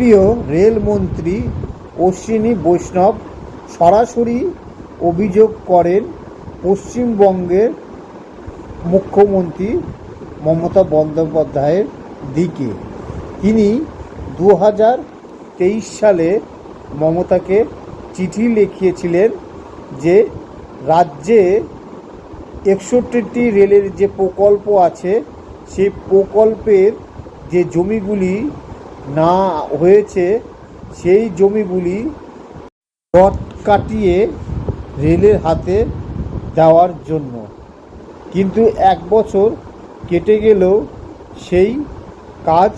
প্রিয় রেলমন্ত্রী অশ্বিনী বৈষ্ণব সরাসরি অভিযোগ করেন, পশ্চিমবঙ্গের মুখ্যমন্ত্রী মমতা বন্দ্যোপাধ্যায়ের দিকে। তিনি দু হাজার তেইশ সালে মমতাকে চিঠি লিখিয়েছিলেন যে, রাজ্যে একষট্টিটি রেলের যে প্রকল্প আছে, সেই প্রকল্পের যে জমিগুলি না হয়েছে, সেই জমিগুলি রড কাটিয়ে রেলের হাতে দেওয়ার জন্য। কিন্তু এক বছর কেটে গেলেও সেই কাজ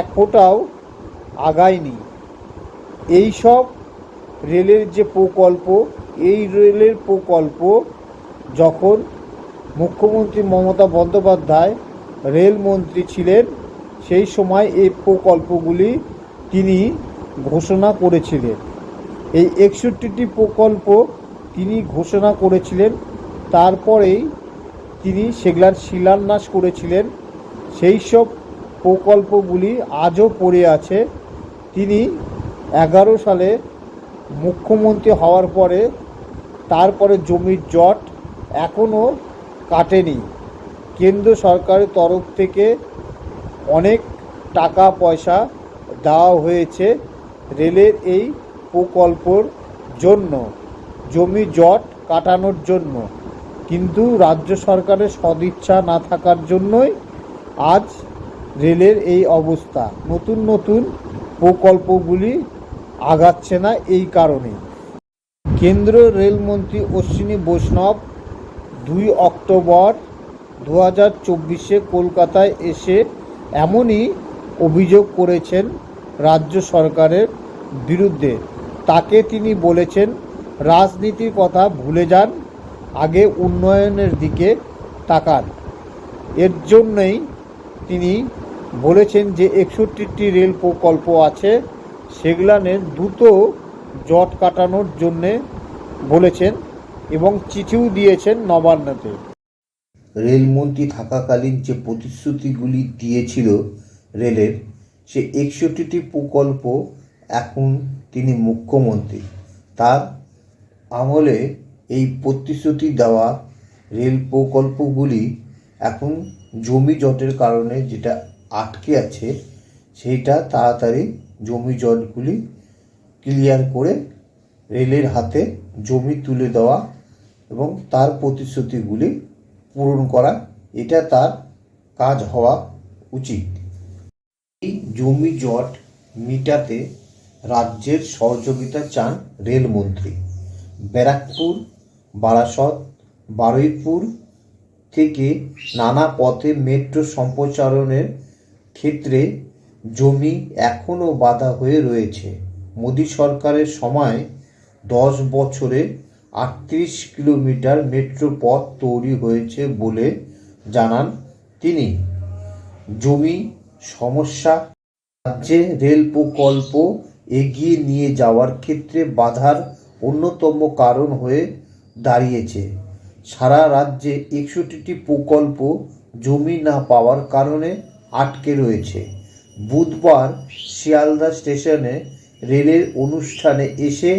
এক ফোঁটাও আগায়নি। এই সব রেলের যে প্রকল্প, এই রেলের প্রকল্প যখন মুখ্যমন্ত্রী মমতা বন্দ্যোপাধ্যায় রেলমন্ত্রী ছিলেন সেই সময় এই প্রকল্পগুলি তিনি ঘোষণা করেছিলেন। এই একষট্টিটি প্রকল্প তিনি ঘোষণা করেছিলেন। তারপরেই তিনি সেগুলার শিলান্যাস করেছিলেন। সেই সব প্রকল্পগুলি আজও পড়ে আছে। তিনি এগারো সালে মুখ্যমন্ত্রী হওয়ার পরে তারপরে জমির জট এখনও কাটেনি। কেন্দ্র সরকারের তরফ থেকে অনেক টাকা পয়সা দেওয়া হয়েছে রেলের এই প্রকল্পর জন্য, জমি জট কাটানোর জন্য। কিন্তু রাজ্য সরকারের সদিচ্ছা না থাকার জন্যই আজ রেলের এই অবস্থা। নতুন নতুন প্রকল্পগুলি আগাচ্ছে না এই কারণে। কেন্দ্র রেলমন্ত্রী অশ্বিনী বৈষ্ণব দুই অক্টোবর দু হাজার চব্বিশে কলকাতায় এসে এমনই অভিযোগ করেছেন রাজ্য সরকারের বিরুদ্ধে। তাকে তিনি বলেছেন, রাজনীতির কথা ভুলে যান, আগে উন্নয়নের দিকে তাকান। এর জন্যই তিনি বলেছেন যে, একষট্টিটি রেল প্রকল্প আছে সেগুলানের দ্রুত জট কাটানোর জন্যে বলেছেন এবং চিঠিও দিয়েছেন নবান্নতে। রেলমন্ত্রী থাকাকালীন যে প্রতিশ্রুতিগুলি দিয়েছিল রেলের, সে একষট্টিটি প্রকল্প এখন তিনি মুখ্যমন্ত্রী। তার আমলে এই প্রতিশ্রুতি দেওয়া রেল প্রকল্পগুলি এখন জমি জটের কারণে যেটা আটকে আছে সেইটা তাড়াতাড়ি জমি জটগুলি ক্লিয়ার করে রেলের হাতে জমি তুলে দেওয়া এবং তার প্রতিশ্রুতিগুলি পূরণ করা, এটা তার কাজ হওয়া উচিত। এই জমি জট মিটাতে রাজ্যের সহযোগিতা চান রেলমন্ত্রী। ব্যারাকপুর, বারাসত, বারুইপুর থেকে নানা পথে মেট্রো সম্প্রচারণের ক্ষেত্রে জমি এখনও বাধা হয়ে রয়েছে। মোদী সরকারের সময় দশ বছরে আটত্রিশ কিলোমিটার মেট্রো পথ তৈরি হয়েছে বলে জানান তিনি। জমি, সমস্যা, রাজ্যে রেল প্রকল্প এগিয়ে নিয়ে যাওয়ার ক্ষেত্রে বাধার অন্যতম কারণ হয়ে দাঁড়িয়েছে। সারা রাজ্যে একষট্টিটি প্রকল্প জমি না পাওয়ার কারণে আটকে রয়েছে। বুধবার শিয়ালদা স্টেশনে রেলের অনুষ্ঠানে এসে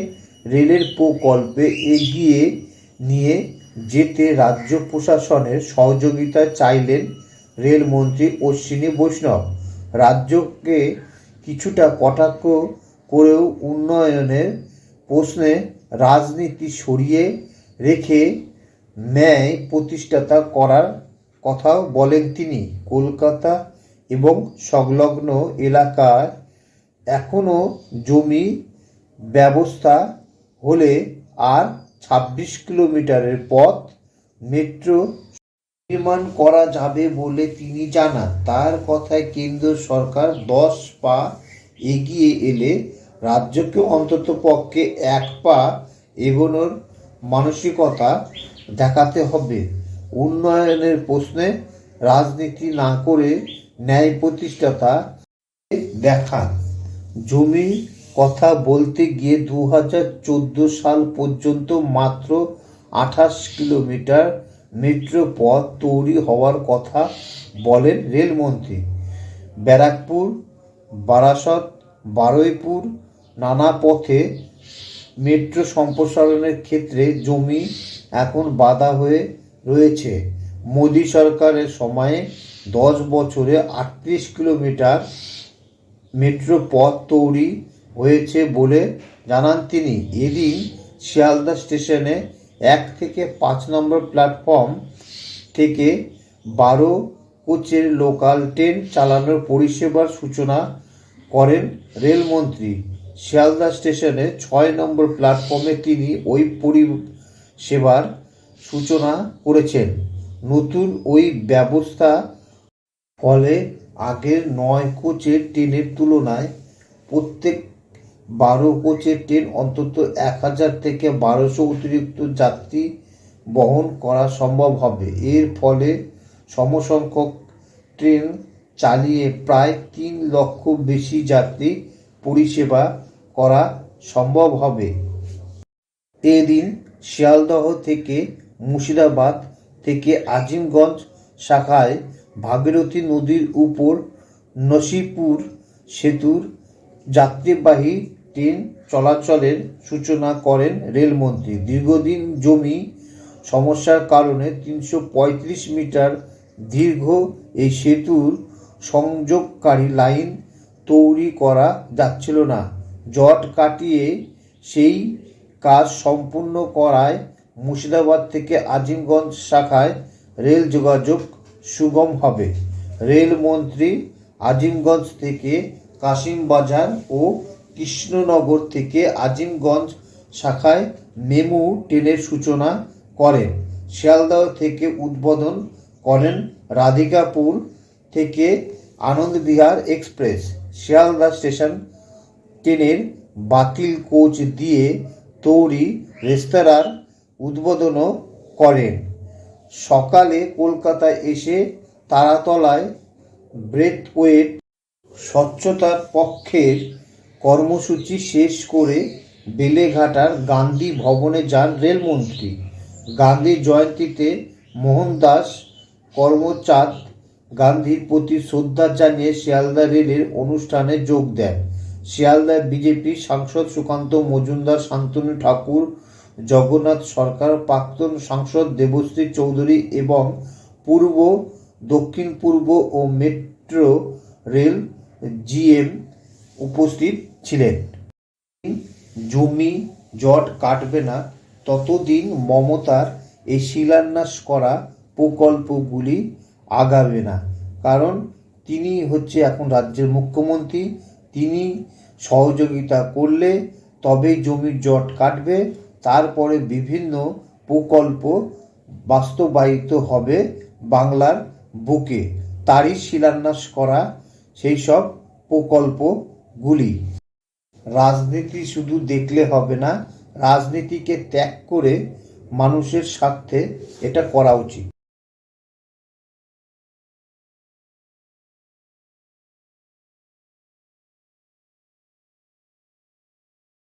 রেলের প্রকল্পে এগিয়ে নিয়ে যেতে রাজ্য প্রশাসনের সহযোগিতা চাইলেন রেলমন্ত্রী অশ্বিনী বৈষ্ণব। রাজ্যকে কিছুটা কটাক্ষ করেও উন্নয়নের প্রশ্নে রাজনীতি সরিয়ে রেখে ন্যায় প্রতিষ্ঠাতা করার কথাও বলেন তিনি। কলকাতা এবং সংলগ্ন এলাকায় এখনও জমি ব্যবস্থা হলে আর ছাব্বিশ কিলোমিটারের পথ মেট্রো নির্মাণ করা যাবে বলে তিনি জানান। তার কথায় কেন্দ্র সরকার দশ পা এগিয়ে এলে রাজ্যকে অন্তত পক্ষে এক পা এগোনোর মানসিকতা দেখাতে হবে। উন্নয়নের প্রশ্নে রাজনীতি না করে ন্যায় প্রতিষ্ঠাতা দেখান। জমি কথা বলতে গিয়ে দু হাজার চোদ্দ সাল পর্যন্ত মাত্র আঠাশ কিলোমিটার মেট্রো পথ তৈরি হওয়ার কথা বলেন রেলমন্ত্রী। ব্যারাকপুর, বারাসত, বারুইপুর নানা পথে মেট্রো সম্প্রসারণের ক্ষেত্রে জমি এখন বাধা হয়ে রয়েছে। মোদী সরকারের সময়ে দশ বছরে আটত্রিশ কিলোমিটার মেট্রো পথ তৈরি হয়েছে বলে জানান তিনি। এদিন শিয়ালদা স্টেশনে এক থেকে পাঁচ নম্বর প্ল্যাটফর্ম থেকে বারো কোচের লোকাল ট্রেন চালানোর পরিষেবার সূচনা করেন রেলমন্ত্রী। শিয়ালদা স্টেশনে ছয় নম্বর প্ল্যাটফর্মে তিনি ওই পরিষেবার সূচনা করেছেন। নতুন ওই ব্যবস্থা ফলে আগের নয় কোচের ট্রেনের তুলনায় প্রত্যেক বারো কোচের ট্রেন অন্তত এক হাজার থেকে বারোশো অতিরিক্ত যাত্রী বহন করা সম্ভব হবে। এর ফলে সমসংখ্যক ট্রেন চালিয়ে প্রায় তিন লক্ষ বেশি যাত্রী পরিষেবা করা সম্ভব হবে। এদিন শিয়ালদহ থেকে মুর্শিদাবাদ থেকে আজিমগঞ্জ শাখায় ভাগীরথী নদীর উপর নসিপুর সেতুর যাত্রীবাহী ট্রেন চলাচলের সূচনা করেন রেলমন্ত্রী। দীর্ঘদিন জমি সমস্যার কারণে তিনশো পঁয়ত্রিশ মিটার দীর্ঘ এই সেতুর সংযোগকারী লাইন তৈরি করা যাচ্ছিল না। জট কাটিয়ে সেই কাজ সম্পূর্ণ করায় মুর্শিদাবাদ থেকে আজিমগঞ্জ শাখায় রেল যোগাযোগ সুগম হবে। রেলমন্ত্রী আজিমগঞ্জ থেকে কাশিমবাজার ও কৃষ্ণনগর থেকে আজিমগঞ্জ শাখায় মেমু ট্রেনের সূচনা করেন। শিয়ালদহ থেকে উদ্বোধন করেন রাধিকাপুর থেকে আনন্দবিহার এক্সপ্রেস। শিয়ালদা স্টেশন ট্রেনের বাতিল কোচ দিয়ে তৈরি রেস্তোরাঁর উদ্বোধনও করেন। সকালে কলকাতায় এসে তারাতলায় ব্রেথওয়েট স্বচ্ছতার পক্ষের কর্মসূচি শেষ করে বেলেঘাটার গান্ধী ভবনে যান রেলমন্ত্রী। গান্ধী জয়ন্তীতে মোহনদাস কর্মচাঁদ গান্ধীর প্রতি শ্রদ্ধা জানিয়ে শিয়ালদা রেলের অনুষ্ঠানে যোগ দেন। শিয়ালদায় বিজেপি সাংসদ সুকান্ত মজুমদার, শান্তনু ঠাকুর, জগন্নাথ সরকার, প্রাক্তন সাংসদ দেবশ্রী চৌধুরী এবং পূর্ব, দক্ষিণ পূর্ব ও মেট্রো রেল জিএম উপস্থিত ছিলেন। জমি জট কাটবে না, ততদিন মমতার এই শিলান্যাস করা প্রকল্পগুলি আগাবে না। কারণ তিনি হচ্ছে এখন রাজ্যের মুখ্যমন্ত্রী, তিনি সহযোগিতা করলে তবেই জমির জট কাটবে, তারপরে বিভিন্ন প্রকল্প বাস্তবায়িত হবে বাংলার বুকে। তারই শিলান্যাস করা সেই সব প্রকল্পগুলি রাজনীতি শুধু দেখলে হবে না রাজনীতিকে ত্যাগ করে মানুষের স্বার্থে এটা করা উচিত।